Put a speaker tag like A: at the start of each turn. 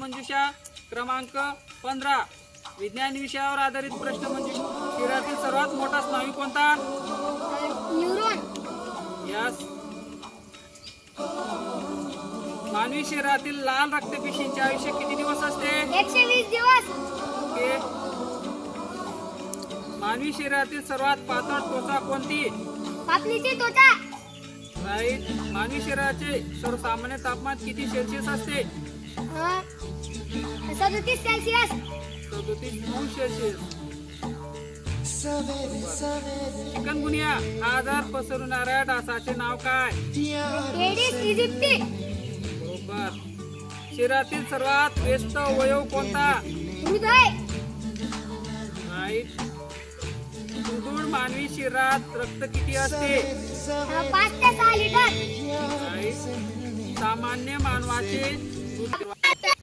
A: मंजुषा क्रमांक पंधरा. विज्ञान विषयावर आधारित प्रश्न मंजुषा शरीरातील सर्वात मोठा स्नायू कोणता? यस. मानवी शरीरातील लाल रक्तपेशींचे आयुष्य किती दिवस असते?
B: एकशे वीस दिवस.
A: ओके. मानवी शरीरातील सर्वात पातळ त्वचा कोणती?
B: पापणीची त्वचा.
A: राईट. मानवी शरीराचे सर्वसामान्य तापमान किती सेल्सिअस असते?
B: सदतीस सेल्सिअस
A: सदोतीस सेल्सिअस चिकनगुनिया हा आजार पसरवणाऱ्या डासाचे नाव काय
B: एडिस
A: बरोबर शरीरातील सर्वात व्यस्त अवयव कोणता
B: हृदय
A: राईट मानवी शरीरात रक्त किती असते
B: अं, पाच ते सहा लिटर
A: राईट सामान्य मानवाचे